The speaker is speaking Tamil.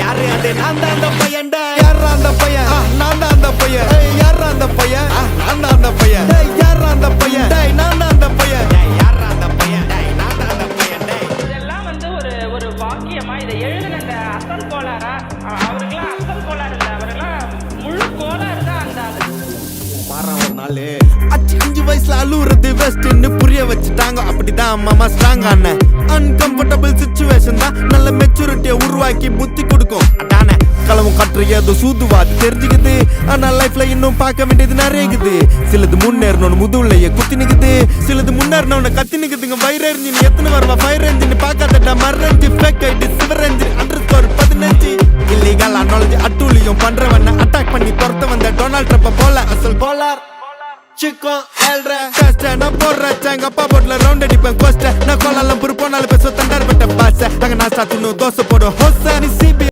யாரு அது? நான் தான் அந்த பையன் யாரா அந்த பையன்? நான் தான் அந்த பையன். ஏய், யாரா அந்த பையன்? நான் தான் அந்த பையன். யாரா அந்த பையன்? டேய், நான் தான் அந்த பையன். யாரா அந்த பையன்? டேய், நான் தான் அந்த பையன் டேய். இதெல்லாம் வந்து ஒரு ஒரு வாக்கியமா இதை எழுதின இந்த அசல் கோளாரா அ- அவருக்கெல்லாம் அசல் கோளாறு இல்லை. அவரெல்லாம் முழு கோளாறு தான் அந்த ஆளு. மாறான் ஒரு நாளு. அச்சு அஞ்சு வயசுல அழுவுறது வெஸ்ட்னு புரிய வச்சுட்டாங்க. அப்படிதான் மாமா ஸ்ட்ராங் ஆன அன்கம்ஃபர்டபுள் சுச்சுவேஷன் தான். நல்ல மெச்சூரிட்டியை உருவாக்கி புத்தி கொடுக்கும். அதானே களவும் கற்று ஏதோ சூதுவாது தெரிஞ்சுக்குது. ஆனா லைஃப்ல இன்னும் பார்க்க வேண்டியது நிறைய இருக்குது சிலது முன்னேறணும்னு முதுகுலைய குத்தி நிக்குது. சிலது முன்னேறணும்னு கத்தி நிக்குதுங்க. ஃபயர் எரிஞ்சின் எத்தனை வருவா? ஃபயர் எரிஞ்சின் பார்க்காதடா. மரஞ்சி ஃபேக் ஆயிட்டு சிவர் என்ஜின் அண்டர் ஸ்கோர் பதினஞ்சு இல்லீகல் அனாலஜி அட்டூழியம் பண்றவன அட்டாக் பண்ணி துரத்த வந்த டொனால்ட் ட்ரப்ப போல. அசல் போலார் சிக்கம் ஏழ்ற டெஸ்ட் நான் போடுற எங்க அப்பா போட்ல ரவுண்ட் அடிப்பேன் கோஸ்ட நான் கோலாலம் போனாலும் பேச தண்டார் பட்ட பாச. அங்க நான் தின்னு தோசை போடும் ஹோச நீ சிபி